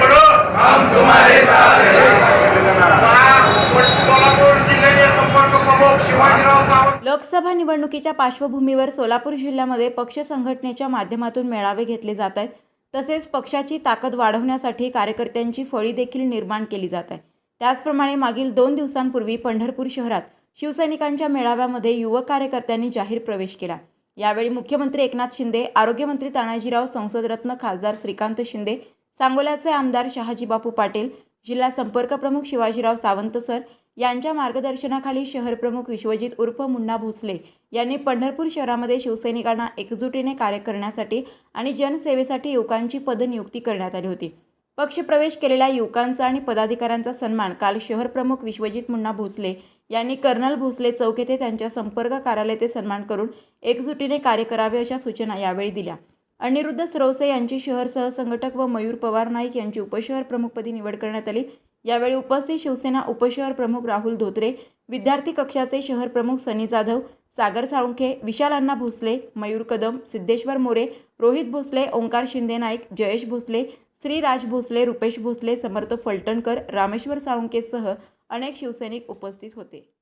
बढो हम तुम्हारे साथ हैं। लोकसभा निवडणुकीच्या पार्श्वभूमीवर सोलापूर जिल्ह्यामध्ये पक्ष संघटनेच्या माध्यमातून मेळावे घेतले जात आहेत. तसेच पक्षाची ताकद वाढवण्यासाठी कार्यकर्त्यांची फळी देखील निर्माण केली जात आहे. त्याचप्रमाणे मागील दोन दिवसांपूर्वी पंढरपूर शहरात शिवसैनिकांच्या मेळाव्यामध्ये युवक कार्यकर्त्यांनी जाहीर प्रवेश केला. यावेळी मुख्यमंत्री एकनाथ शिंदे आरोग्यमंत्री तानाजीराव संसदरत्न खासदार श्रीकांत शिंदे सांगोल्याचे आमदार शहाजीबापू पाटील जिल्हा संपर्क प्रमुख शिवाजीराव सावंत सर यांच्या मार्गदर्शनाखाली शहर प्रमुख विश्वजित उर्फ मुन्ना भोसले यांनी पंढरपूर शहरामध्ये शिवसैनिकांना एकजुटीने कार्य करण्यासाठी आणि जनसेवेसाठी युवकांची पदनियुक्ती करण्यात आली होती. पक्षप्रवेश केलेल्या युवकांचा आणि पदाधिकाऱ्यांचा सन्मान काल शहर प्रमुख विश्वजित मुन्ना भोसले यांनी कर्नल भोसले चौक येथे त्यांच्या संपर्क कार्यालयाचे सन्मान करून एकजुटीने कार्य करावे अशा सूचना यावेळी दिल्या. अनिरुद्ध सरवसे यांची शहर सहसंघटक व मयूर पवार नाईक यांची उपशहर प्रमुखपदी निवड करण्यात आली. यावेळी उपस्थित शिवसेना उपशहर प्रमुख राहुल धोत्रे विद्यार्थी कक्षाचे शहर प्रमुख सनी जाधव सागर साळुंखे विशाल अण्णा भोसले मयूर कदम सिद्धेश्वर मोरे रोहित भोसले ओंकार शिंदे नाईक जयेश भोसले श्रीराज भोसले रुपेश भोसले समर्थ फलटणकर रामेश्वर साळुंकेसह अनेक शिवसैनिक उपस्थित होते.